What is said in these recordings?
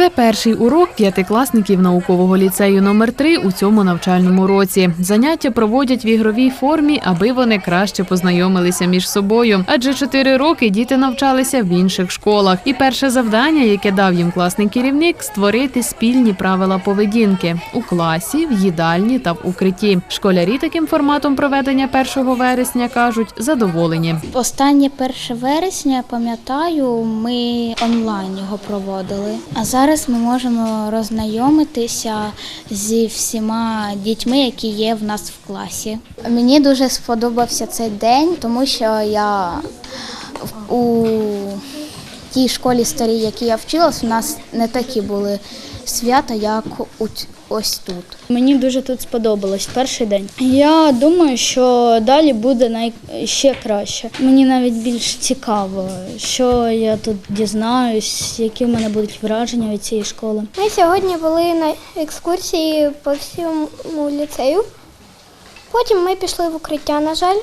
Це перший урок п'ятикласників наукового ліцею номер 3 у цьому навчальному році. Заняття проводять в ігровій формі, аби вони краще познайомилися між собою. Адже чотири роки діти навчалися в інших школах. І перше завдання, яке дав їм класний керівник, створити спільні правила поведінки у класі, в їдальні та в укритті. Школярі таким форматом проведення 1 вересня кажуть задоволені. Останнє 1 вересня, пам'ятаю, ми онлайн його проводили. А зараз ми можемо роззнайомитися зі всіма дітьми, які є в нас в класі. Мені дуже сподобався цей день, тому що я у тій школі старій, які я вчилась, у нас не такі були свята, як ось тут. Мені дуже тут сподобалось перший день. Я думаю, що далі буде най... ще краще. Мені навіть більш цікаво, що я тут дізнаюсь, які в мене будуть враження від цієї школи. Ми сьогодні були на екскурсії по всьому ліцею. Потім ми пішли в укриття, на жаль.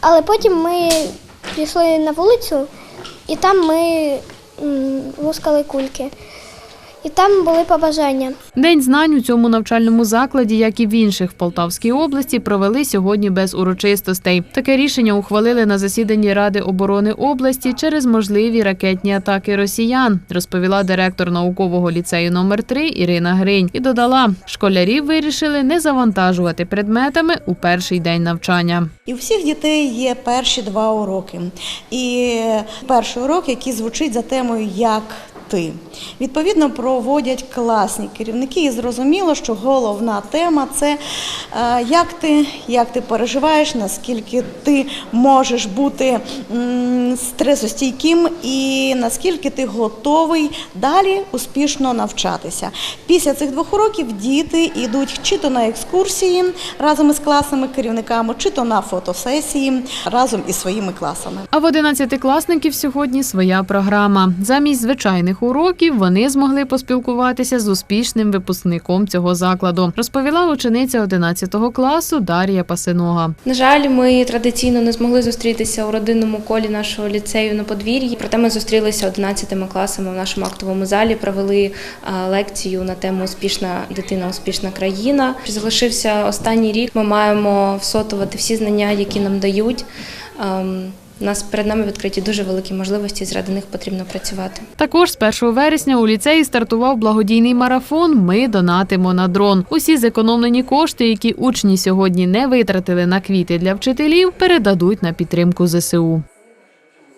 Але потім ми пішли на вулицю і там ми лускали кульки. І там були побажання. День знань у цьому навчальному закладі, як і в інших в Полтавській області, провели сьогодні без урочистостей. Таке рішення ухвалили на засіданні Ради оборони області через можливі ракетні атаки росіян, розповіла директор наукового ліцею номер 3 Ірина Гринь і додала, школярів вирішили не завантажувати предметами у перший день навчання. І у всіх дітей є перші два уроки. І перший урок, який звучить за темою Як ти. Відповідно, проводять класні керівники, і зрозуміло, що головна тема це е, як ти, як ти переживаєш, наскільки ти можеш бути стресостійким і наскільки ти готовий далі успішно навчатися. Після цих двох уроків діти йдуть чи то на екскурсії разом із класними керівниками, чи то на фотосесії разом із своїми класами. А в одинадцятикласників сьогодні своя програма. Замість звичайних уроків вони змогли поспілкуватися з успішним випускником цього закладу, розповіла учениця 11 класу Дар'я Пасинога. На жаль, ми традиційно не змогли зустрітися у родинному колі нашого ліцею на подвір'ї. Проте ми зустрілися 11 класами в нашому актовому залі, провели лекцію на тему Успішна дитина, успішна країна. Залишився останній рік. Ми маємо всотувати всі знання, які нам дають. У нас перед нами відкриті дуже великі можливості, заради них потрібно працювати. Також з 1 вересня у ліцеї стартував благодійний марафон Ми донатимо на дрон. Усі зекономлені кошти, які учні сьогодні не витратили на квіти для вчителів, передадуть на підтримку ЗСУ.